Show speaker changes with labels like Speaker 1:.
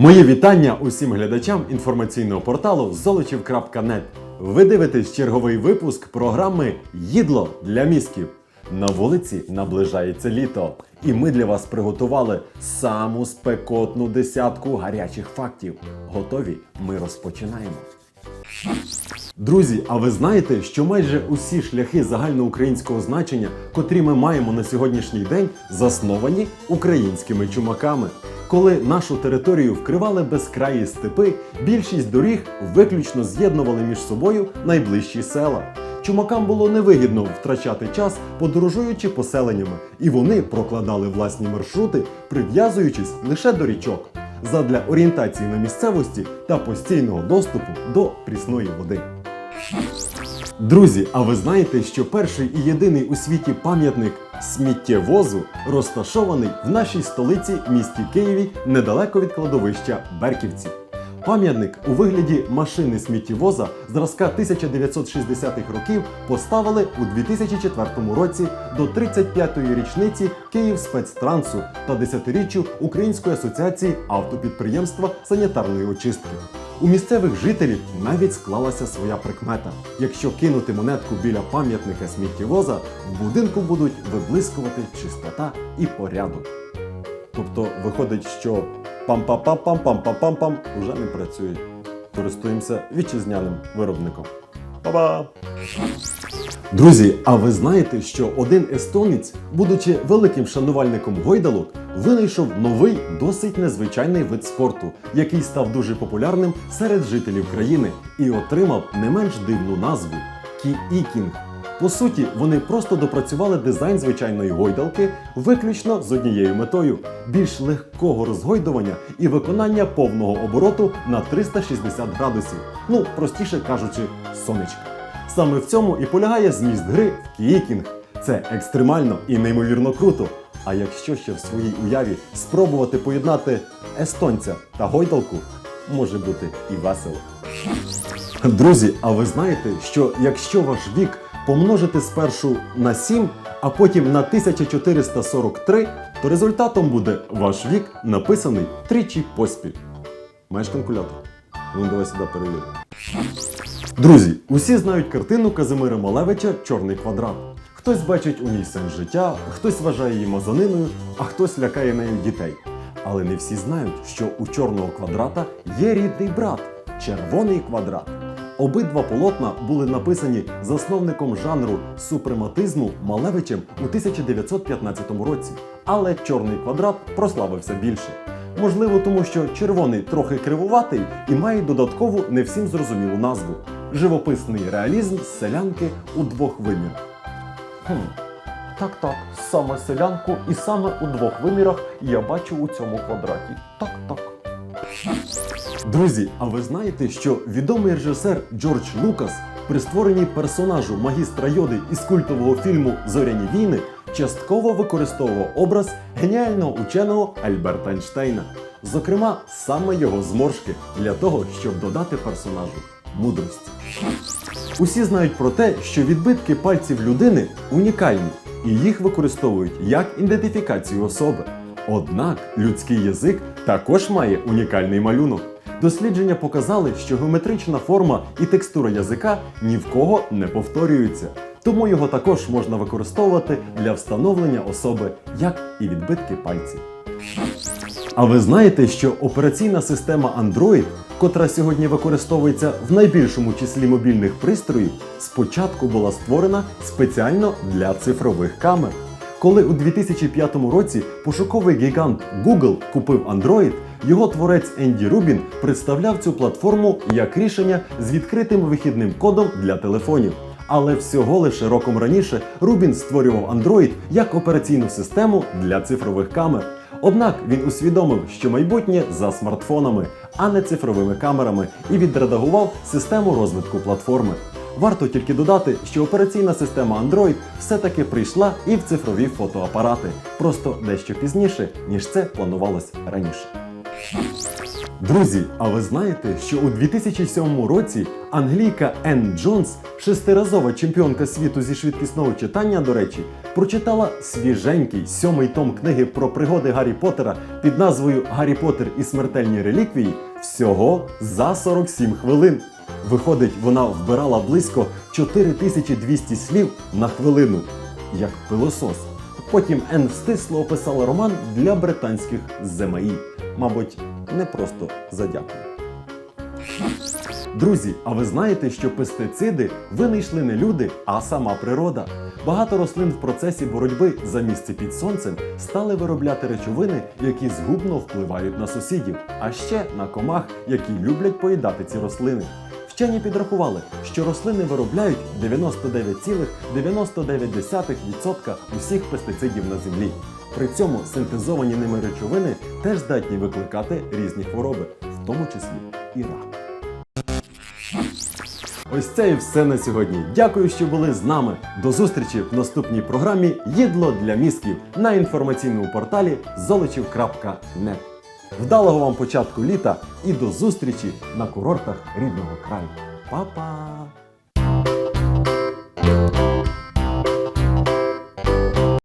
Speaker 1: Моє вітання усім глядачам інформаційного порталу золочів.нет. Ви дивитесь черговий випуск програми Їдло для мізків. На вулиці наближається літо, і ми для вас приготували саму спекотну десятку гарячих фактів. Готові? Ми розпочинаємо. Друзі, а ви знаєте, що майже усі шляхи загальноукраїнського значення, котрі ми маємо на сьогоднішній день, засновані українськими чумаками. Коли нашу територію вкривали безкраї степи, більшість доріг виключно з'єднували між собою найближчі села. Чумакам було невигідно втрачати час, подорожуючи поселеннями, і вони прокладали власні маршрути, прив'язуючись лише до річок задля орієнтації на місцевості та постійного доступу до прісної води. Друзі, а ви знаєте, що перший і єдиний у світі пам'ятник сміттєвозу розташований в нашій столиці місті Києві недалеко від кладовища Берківці. Пам'ятник у вигляді машини сміттєвоза зразка 1960-х років поставили у 2004 році до 35-ї річниці Київ спецтрансу та 10-річчю Української асоціації автопідприємства санітарної очистки. У місцевих жителів навіть склалася своя прикмета. Якщо кинути монетку біля пам'ятника сміттєвоза, в будинку будуть виблискувати чистота і порядок. Тобто виходить, що пам-пам-пам-пам-пам-пам-пам-пам уже не працює. Користуємося вітчизняним виробником. Па-ба! Друзі, а ви знаєте, що один естонець, будучи великим шанувальником гойдалок, винайшов новий досить незвичайний вид спорту, який став дуже популярним серед жителів країни і отримав не менш дивну назву кі-ікінг. По суті, вони просто допрацювали дизайн звичайної гойдалки виключно з однією метою більш легкого розгойдування і виконання повного обороту на 360 градусів. Ну, простіше кажучи, сонечка. Саме в цьому і полягає зміст гри в кіікінг. Це екстремально і неймовірно круто. А якщо ще в своїй уяві спробувати поєднати естонця та гойдалку, може бути і весело. Друзі, а ви знаєте, що якщо ваш вік помножити спершу на 7, а потім на 1443, то результатом буде ваш вік написаний тричі поспіль. Маєш калькулятор? Ну, давай сюди перевіримо. Друзі, усі знають картину Казимира Малевича Чорний квадрат. Хтось бачить у ній сенс життя, хтось вважає її мазаниною, а хтось лякає нею дітей. Але не всі знають, що у чорного квадрата є рідний брат червоний квадрат. Обидва полотна були написані засновником жанру супрематизму Малевичем у 1915 році. Але чорний квадрат прославився більше. Можливо, тому що червоний трохи кривуватий і має додаткову не всім зрозумілу назву живописний реалізм селянки у двох вимірах. Хм, так, так, саме селянку і саме у двох вимірах я бачу у цьому квадраті. Так, так. Друзі, а ви знаєте, що відомий режисер Джордж Лукас при створенні персонажу магістра Йоди із культового фільму Зоряні війни частково використовував образ геніального ученого Альберта Ейнштейна. Зокрема, саме його зморшки для того, щоб додати персонажу мудрості. Усі знають про те, що відбитки пальців людини унікальні, і їх використовують як ідентифікацію особи. Однак людський язик також має унікальний малюнок. Дослідження показали, що геометрична форма і текстура язика ні в кого не повторюються. Тому його також можна використовувати для встановлення особи, як і відбитки пальців. А ви знаєте, що операційна система Android, котра сьогодні використовується в найбільшому числі мобільних пристроїв, спочатку була створена спеціально для цифрових камер. Коли у 2005 році пошуковий гігант Google купив Android, його творець Енді Рубін представляв цю платформу як рішення з відкритим вихідним кодом для телефонів. Але всього лише роком раніше Рубін створював Android як операційну систему для цифрових камер. Однак він усвідомив, що майбутнє за смартфонами, а не цифровими камерами, і відредагував систему розвитку платформи. Варто тільки додати, що операційна система Android все-таки прийшла і в цифрові фотоапарати, просто дещо пізніше, ніж це планувалось раніше. Друзі, а ви знаєте, що у 2007 році англійка Енн Джонс, шестиразова чемпіонка світу зі швидкісного читання, до речі, прочитала свіженький сьомий том книги про пригоди Гаррі Поттера під назвою Гаррі Поттер і смертельні реліквії всього за 47 хвилин. Виходить, вона вбирала близько 4200 слів на хвилину, як пилосос. Потім Енн стисло описала роман для британських ЗМІ. Мабуть, не просто задякую. Друзі, а ви знаєте, що пестициди винайшли не люди, а сама природа. Багато рослин в процесі боротьби за місце під сонцем стали виробляти речовини, які згубно впливають на сусідів, а ще на комах, які люблять поїдати ці рослини. Вчені підрахували, що рослини виробляють 99,99% усіх пестицидів на землі. При цьому синтезовані ними речовини теж здатні викликати різні хвороби, в тому числі і рак. Ось це і все на сьогодні. Дякую, що були з нами. До зустрічі в наступній програмі Їдло для мізків на інформаційному порталі золочів.нет. Вдалого вам початку літа і до зустрічі на курортах рідного краю. Па-па!